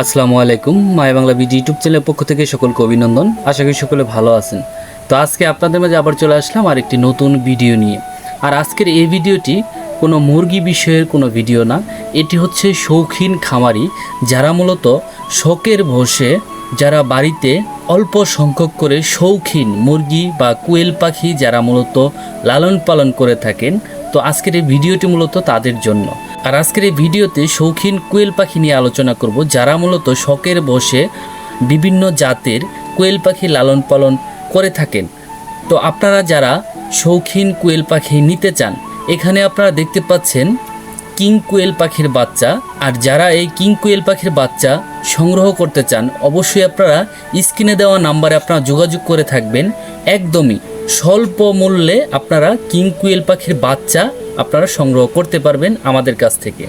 আসসালামু আলাইকুম, মায় বাংলা বিডি ইউটিউব চ্যানেলের পক্ষ থেকে সকলকে অভিনন্দন। আশা করি সকলে ভালো আছেন। তো আজকে আপনাদের মাঝে আবার চলে আসলাম আর একটি নতুন ভিডিও নিয়ে। আর আজকের এই ভিডিওটি কোনো মুরগি বিষয়ের কোনো ভিডিও না, এটি হচ্ছে শৌখিন খামারি, যারা মূলত শখের বসে যারা বাড়িতে অল্প সংখ্যক করে শৌখিন মুরগি বা কোয়েল পাখি যারা মূলত লালন পালন করে থাকেন, তো আজকের এই ভিডিওটি মূলত তাদের জন্য। আর আজকের এই ভিডিওতে শৌখিন কোয়েল পাখি নিয়ে আলোচনা করব, যারা মূলত শখের বসে বিভিন্ন জাতের কোয়েল পাখি লালন পালন করে থাকেন। তো আপনারা যারা শৌখিন কোয়েল পাখি নিতে চান, এখানে আপনারা দেখতে পাচ্ছেন কিং কোয়েল পাখির বাচ্চা। আর যারা এই কিং কোয়েল পাখির বাচ্চা সংগ্রহ করতে চান, অবশ্যই আপনারা স্ক্রিনে দেওয়া নাম্বারে আপনারা যোগাযোগ করে থাকবেন। একদমই স্বল্প মূল্যে আপনারা কিং কোয়েল পাখির বাচ্চা আপনারা সংগ্রহ করতে পারবেন আমাদের কাছ থেকে।